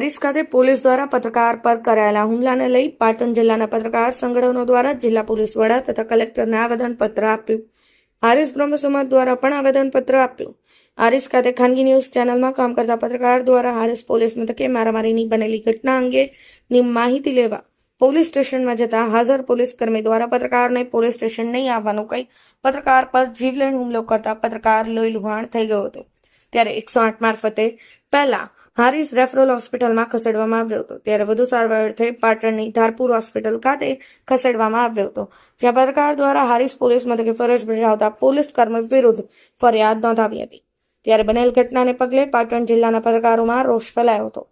હારીજ ખાતે પોલીસ દ્વારા પત્રકાર પર કરાયેલા હુમલાને લઈ પાટણ જિલ્લાના પત્રકાર સંગઠનો દ્વારા જિલ્લા પોલીસ વડા તથા કલેક્ટરને આવેદનપત્ર આપ્યું. હારીજ બ્રહ્મ દ્વારા પણ આવેદનપત્ર આપ્યું. હારીજ ખાતે ખાનગી ન્યૂઝ ચેનલમાં કામ કરતા પત્રકાર દ્વારા હારીસ પોલીસ મથકે મારામારીની બનેલી ઘટના અંગેની માહિતી લેવા પોલીસ સ્ટેશનમાં જતા હાજર પોલીસ કર્મી દ્વારા પત્રકારને પોલીસ સ્ટેશન નહીં આવવાનું કહી પત્રકાર પર જીવલેણ હુમલો કરતા પત્રકાર લોહી લુહાણ થઈ ગયો હતો. ત્યારે એકસો આઠ મારફતે પહેલા હારીસ રેફરલ હોસ્પિટલમાં ખસેડવામાં આવ્યો હતો. ત્યારે વધુ સારવાર અર્થે પાટણની ધારપુર હોસ્પિટલ ખાતે ખસેડવામાં આવ્યો હતો. જ્યાં પત્રકાર દ્વારા હારીસ પોલીસ મથકે ફરજ બજાવતા પોલીસ કર્મી વિરુદ્ધ ફરિયાદ નોંધાવી હતી. ત્યારે બનેલ ઘટનાને પગલે પાટણ જિલ્લાના પત્રકારોમાં રોષ ફેલાયો હતો.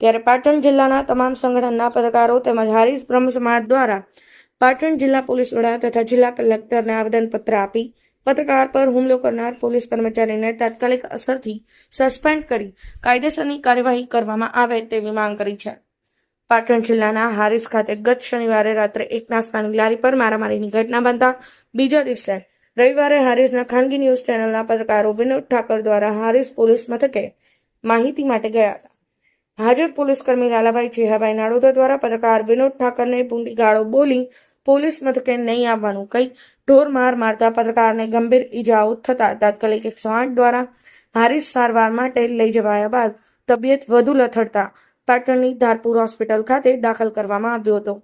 ત્યારે પાટણ જિલ્લાના તમામ સંગઠનના પત્રકારો તેમજ હારીસ બ્રહ્મ સમાજ દ્વારા પાટણ જિલ્લા પોલીસ વડા તથા જિલ્લા કલેક્ટરને આવેદનપત્ર આપી પત્રકાર પર હુમલો કરનાર પોલીસ કર્મચારીને તાત્કાલિક અસરથી સસ્પેન્ડ કરી કાયદેસરની કાર્યવાહી કરવામાં આવે તેવી માંગ કરી છે. પાટણ જિલ્લાના હારીસ ખાતે ગત શનિવારે રાત્રે એક નાસ્તાની લારી પર મારામારીની ઘટના બનતા બીજા દિવસે રવિવારે હારીસના ખાનગી ન્યૂઝ ચેનલના પત્રકારો વિનોદ ઠાકર દ્વારા હારીસ પોલીસ મથકે માહિતી માટે ગયા હતા. હાજર પોલીસ કર્મી લાલાભાઈ ચેહાભાઈ નાડોદા દ્વારા પત્રકાર વિનોદ ઠાકરને ભૂંડી ગાળો બોલી પોલીસ મથકે નહીં આવવાનું કહી ઢોર માર મારતા પત્રકારને ગંભીર ઈજાઓ થતા તાત્કાલિક એકસો આઠ દ્વારા હારીસ સારવાર માટે લઈ જવાયા બાદ તબિયત વધુ લથડતા પાટણની ધારપુર હોસ્પિટલ ખાતે દાખલ કરવામાં આવ્યો હતો.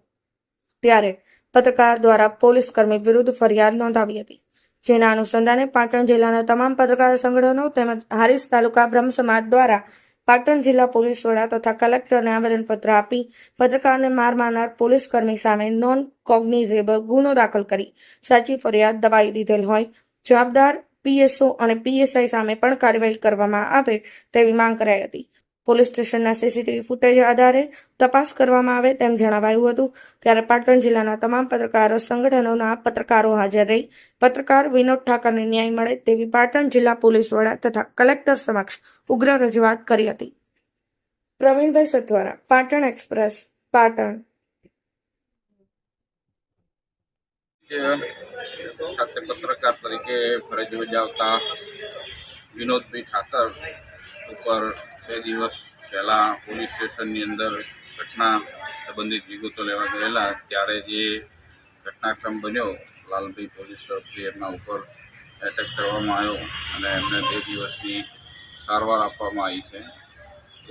ત્યારે પત્રકાર દ્વારા પોલીસ કર્મી વિરુદ્ધ ફરિયાદ નોંધાવી હતી. જેના અનુસંધાને પાટણ જિલ્લાના તમામ પત્રકાર સંગઠનો તેમજ હારીસ તાલુકા બ્રહ્મ સમાજ દ્વારા પાટણ જિલ્લા પોલીસ વડા તથા કલેક્ટરને આવેદનપત્ર આપી પત્રકારને માર મારનાર પોલીસ કર્મી સામે નોન કોગ્નિઝેબલ ગુનો દાખલ કરી સાચી ફરિયાદ દબાઈ દીધેલ હોય. જવાબદાર, પીએસઓ અને પીએસઆઈ સામે પણ કાર્યવાહી કરવામાં આવે તેવી માંગ કરાઈ હતી. પોલીસ સ્ટેશનના સીસીટીવી ફૂટેજ આધારે તપાસ કરવામાં આવે તેમ જણાવાયું હતું. ત્યારે પાટણ જિલ્લાના તમામ પત્રકારો સંગઠનોના પત્રકારો હાજર રહી પત્રકાર વિનોદ ઠાકરને ન્યાય મળે તેવી પાટણ જિલ્લા પોલીસ વડા તથા કલેક્ટર સમક્ષ ઉગ્ર રજૂઆત કરી હતી. પ્રવીણભાઈ સથવારા, પાટણ એક્સપ્રેસ, પાટણ. પત્રકાર તરીકે ફરજ બજાવતા વિનોદભાઈ ઠાકર ઉપર બે દિવસ પહેલાં પોલીસ સ્ટેશનની અંદર ઘટના સંબંધિત વિગતો લેવા ગયેલા, ત્યારે જે ઘટનાક્રમ બન્યો, લાલભાઈ પોલીસ તરફથી એમના ઉપર એટેક કરવામાં આવ્યો અને એમને બે દિવસની સારવાર આપવામાં આવી છે.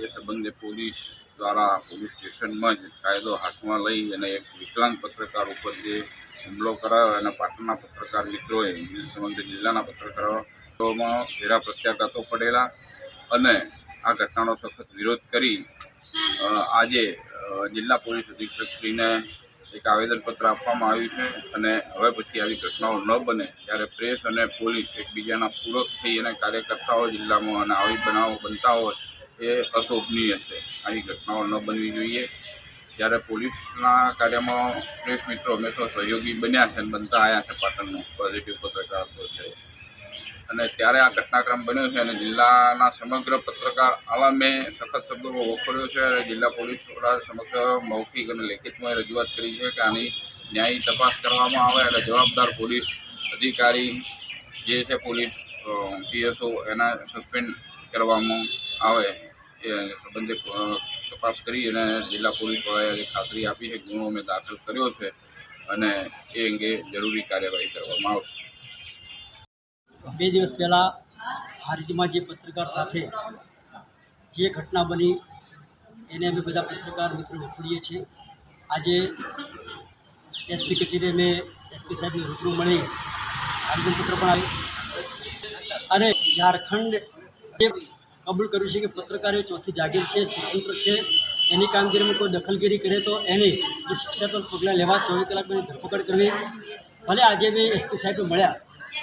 એ સંબંધે પોલીસ દ્વારા પોલીસ સ્ટેશનમાં જ કાયદો હાથમાં લઈ અને એક વિકલાંગ પત્રકાર ઉપર જે હુમલો કરાયો અને પાટણના પત્રકાર મિત્રોએ સંબંધિત જિલ્લાના પત્રકારોમાં ઘેરા પ્રત્યાઘાતો પડેલા અને આ ઘટનાનો સખત વિરોધ કરી આજે જિલ્લા પોલીસ અધિક્ષકશ્રીને એક આવેદનપત્ર આપવામાં આવ્યું છે અને હવે પછી આવી ઘટનાઓ ન બને ત્યારે પ્રેસ અને પોલીસ એકબીજાના પૂરક થઈ અને કાર્ય કરતા હોય જિલ્લામાં અને આવી બનાવો બનતા હોય એ અશોભનીય છે. આવી ઘટનાઓ ન બનવી જોઈએ. જ્યારે પોલીસના કાર્યમાં પ્રેસ મિત્રો હંમેશા સહયોગી બન્યા છે અને બનતા આવ્યા છે પાટણનો પોઝિટિવ પત્રકારત્વ છે. અને ત્યારે આ ઘટનાક્રમ બન્યો છે અને જિલ્લાના સમગ્ર પત્રકાર આલમે સખત શબ્દોમાં વખોડ્યો છે અને જિલ્લા પોલીસ વડા સમક્ષ મૌખિક અને લેખિતમાં રજૂઆત કરી છે કે આની ન્યાયી તપાસ કરવામાં આવે અને જવાબદાર પોલીસ અધિકારી જે છે પોલીસ પીએસઓ એના સસ્પેન્ડ કરવામાં આવે એ સંબંધે તપાસ કરી અને જિલ્લા પોલીસ વડાએ ખાતરી આપી છે ગુનો અમે દાખલ કર્યો છે અને એ અંગે જરૂરી કાર્યવાહી કરવામાં આવશે. બે દિવસ પહેલાં હારીજમાં જે પત્રકાર સાથે જે ઘટના બની, એને અમે બધા પત્રકાર મિત્રો વખોડીએ છીએ. આજે એસપી કચેરી અમે એસપી સાહેબને રૂબરૂ મળી આવેદનપત્ર પણ આવ્યું અને ઝારખંડ એ કબૂલ કર્યું છે કે પત્રકાર એ ચોથી જાગીર છે, સ્વતંત્ર છે. એની કામગીરીમાં કોઈ દખલગીરી કરે તો એને શિક્ષાત્મક પગલાં લેવા ચોવીસ કલાકની ધરપકડ કરવી. ભલે આજે મેં એસપી સાહેબ મળ્યા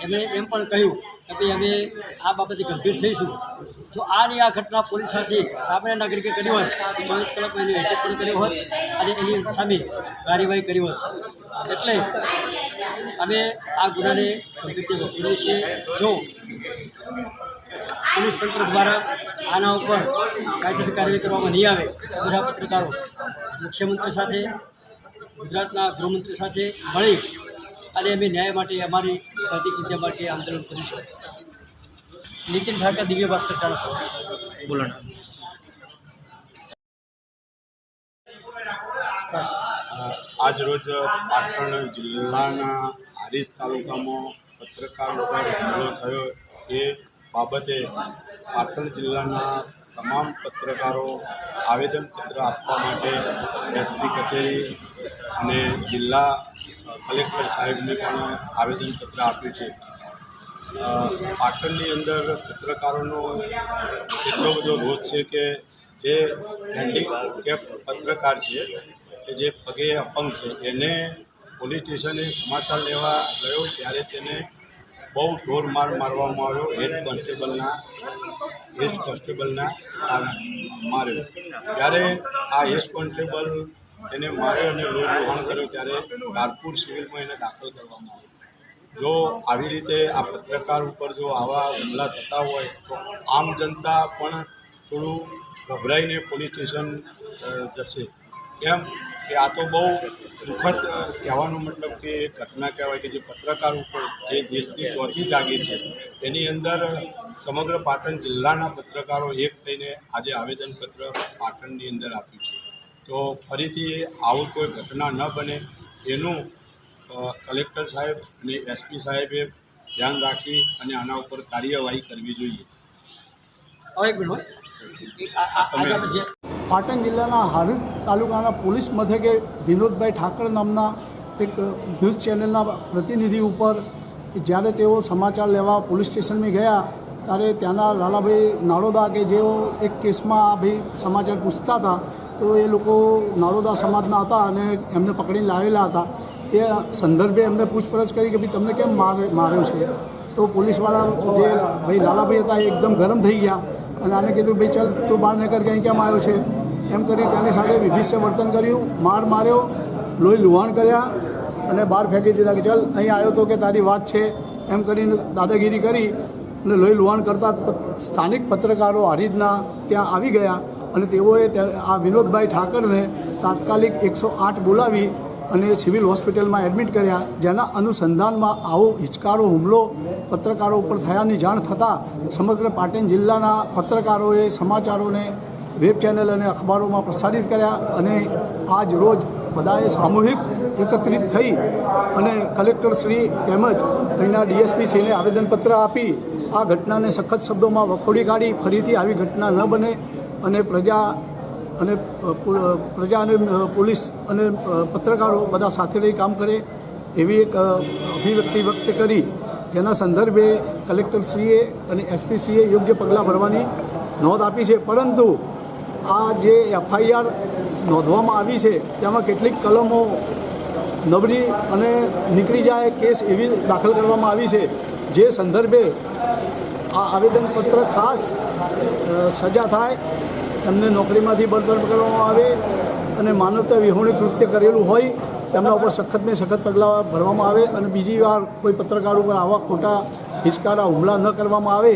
એમણે એમ પણ કહ્યું કે ભાઈ, અમે આ બાબતે ગંભીર થઈશું. જો આની આ ઘટના પોલીસ સાથે સામાન્ય નાગરિકે કરી હોત ચોવીસ કલાકમાં એની અટક પણ કરી હોત અને એની સામે કાર્યવાહી કરી હોત એટલે અમે આ ગુનાને ગંભીરથી વખોડીએ છીએ. જો પોલીસ તંત્ર દ્વારા આના ઉપર કાયદેસર કાર્યવાહી કરવામાં નહીં આવે બધા પત્રકારો મુખ્યમંત્રી સાથે, ગુજરાતના ગૃહમંત્રી સાથે મળી અને અમે ન્યાય માટે અમારી પ્રતિક જગ્યા માટે આંદોલન કરીશું નીતિન ઠાકર દિવ્ય ભાસ્કર ચાણસા બોલો આજરોજ પાટણ જિલ્લાના હારીજ તાલુકામાં પત્રકાર ઉપર હુમલો થયો. એ બાબતે પાટણ જિલ્લાના તમામ પત્રકારો આવેદનપત્ર આપવા માટે એસપી કચેરી અને જિલ્લા કલેક્ટર સાહેબને પણ આવેદનપત્ર આપ્યું છે. પાટણની અંદર પત્રકારોનો એટલો બધો રોષ છે કે જે હેન્ડીકેપ પત્રકાર છે કે જે પગે અપંગ છે, એને પોલીસ સ્ટેશને સમાચાર લેવા ગયો ત્યારે તેને બહુ ઢોર માર મારવામાં આવ્યો, હેડ કોન્સ્ટેબલના હેડ કોન્સ્ટેબલના માર્યો. ત્યારે આ હેડ કોન્સ્ટેબલ એને માર્યો અને લોહી લોહાણ કર્યો ત્યારે કારપુર સિવિલમાં એને દાખલ કરવામાં આવ્યો જો આવી રીતે આ પત્રકાર ઉપર જો આવા હુમલા થતા હોય, તો આમ જનતા પણ થોડું ગભરાઈને પોલીસ સ્ટેશન જશે. કેમ કે આ તો બહુ દુઃખદ કહેવાનો મતલબ કે ઘટના કહેવાય કે જે પત્રકાર ઉપર જે દેશની ચોથી જાગીર છે, એની અંદર સમગ્ર પાટણ જિલ્લાના પત્રકારો એક થઈને આજે આવેદનપત્ર પાટણની અંદર આપ્યું તો ફરીથી આવું કોઈ ઘટના ન બને. એનું કલેક્ટર સાહેબ અને એસપી સાહેબે ધ્યાન રાખી અને આના ઉપર કાર્યવાહી કરવી જોઈએ. પાટણ જિલ્લાના હારૂદ તાલુકાના પોલીસ મથકે વિનોદભાઈ ઠાકર નામના એક ન્યૂઝ ચેનલના પ્રતિનિધિ ઉપર જ્યારે તેઓ સમાચાર લેવા પોલીસ સ્ટેશનમાં ગયા ત્યારે ત્યાંના લાલાભાઈ નાળોદા કે જેઓ એક કેસમાં આ ભાઈ સમાચાર પૂછતા હતા તો એ લોકો નાળોદા સમાજના હતા અને એમને પકડીને લાવેલા હતા. એ સંદર્ભે એમને પૂછપરછ કરી કે ભાઈ તમને કેમ મારે, માર્યો છે? તો પોલીસવાળા જે ભાઈ લાલાભાઈ હતા એ એકદમ ગરમ થઈ ગયા અને આને કીધું ભાઈ ચાલ તું બહાર નીકળ કે અહીં કેમ આવ્યો છે? એમ કરી તેની સાથે વિભિષ્ય વર્તન કર્યું, માર માર્યો, લોહી લુહાણ કર્યા અને બહાર ફેંકી દીધા કે ચાલ અહીં આવ્યો તો કે તારી વાત છે, એમ કરીને દાદાગીરી કરી અને લોહી લુહાણ કરતાં સ્થાનિક પત્રકારો હારીજના ત્યાં આવી ગયા અને તેઓએ આ વિનોદભાઈ ઠાકરને તાત્કાલિક એકસો આઠ બોલાવી અને સિવિલ હોસ્પિટલમાં એડમિટ કર્યા. જેના અનુસંધાનમાં આવો હિચકારો, હુમલો, પત્રકારો ઉપર થયાની જાણ થતાં સમગ્ર પાટણ જિલ્લાના પત્રકારોએ સમાચારોને વેબ ચેનલ અને અખબારોમાં પ્રસારિત કર્યા અને આજ રોજ બધાએ સામૂહિક એકત્રિત થઈ અને કલેક્ટરશ્રી તેમજ અહીંના ડીએસપીશ્રીને આવેદનપત્ર આપી આ ઘટનાને સખત શબ્દોમાં વખોડી કાઢી. ફરીથી આવી ઘટના ન બને અને પ્રજા અને પ્રજા અને પોલીસ અને પત્રકારો બધા સાથે રહી કામ કરે એવી એક અભિવ્યક્તિ વ્યક્ત કરી. જેના સંદર્ભે કલેક્ટરશ્રીએ અને એસપીસીએ યોગ્ય પગલાં ભરવાની નોંધ આપી છે. પરંતુ આ જે એફઆઈઆર નોંધવામાં આવી છે, તેમાં કેટલીક કલમો નબળી અને નીકળી જાય કેસ એવી દાખલ કરવામાં આવી છે. જે સંદર્ભે આ આવેદનપત્ર ખાસ સજા થાય, એમને નોકરીમાંથી બરતરફ કરવામાં આવે અને માનવતા વિહોણી કૃત્ય કરેલું હોય, તેમના ઉપર સખતને સખત પગલાં ભરવામાં આવે અને બીજી વાર કોઈ પત્રકાર ઉપર આવા ખોટા હિચકારા, હુમલા ન કરવામાં આવે,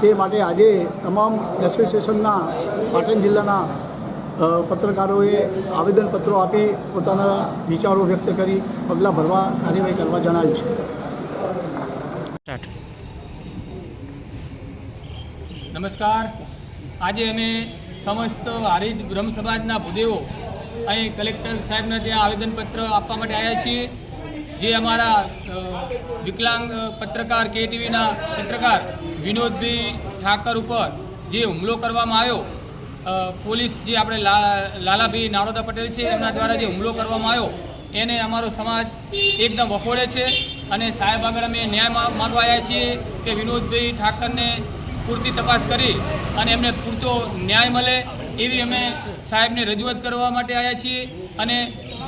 તે માટે આજે તમામ એસોસિએશનના, પાટણ જિલ્લાના પત્રકારોએ આવેદનપત્રો આપી પોતાના વિચારો વ્યક્ત કરી, પગલાં ભરવા કાર્યવાહી કરવા જણાવ્યું છે. નમસ્કાર. આજે અમે સમસ્ત હારીજ બ્રહ્મ સમાજના ભૂદેવો અહીં કલેક્ટર સાહેબને ત્યાં આવેદનપત્ર આપવા માટે આવ્યા છીએ. જે અમારા વિકલાંગ પત્રકાર કેટીવીના પત્રકાર વિનોદભાઈ ઠાકર ઉપર જે હુમલો કરવામાં આવ્યો પોલીસ જે આપણે લાલાભાઈ નારોદા પટેલ છે એમના દ્વારા જે હુમલો કરવામાં આવ્યો, એને અમારો સમાજ એકદમ વખોડે છે. અને સાહેબ આગળ અમે ન્યાય માગવા આવ્યા છીએ કે વિનોદભાઈ ઠાકરને પૂરતી તપાસ કરી અને એમને પૂરતો ન્યાય મળે એવી અમે સાહેબને રજૂઆત કરવા માટે આવ્યા છીએ અને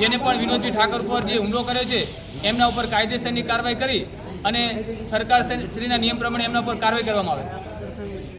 જેને પણ વિનોદજી ઠાકોર પર જે હુમલો કર્યો છે, એમના ઉપર કાયદેસરની કાર્યવાહી કરી અને સરકાર શ્રીના નિયમ પ્રમાણે એમના ઉપર કાર્યવાહી કરવામાં આવે.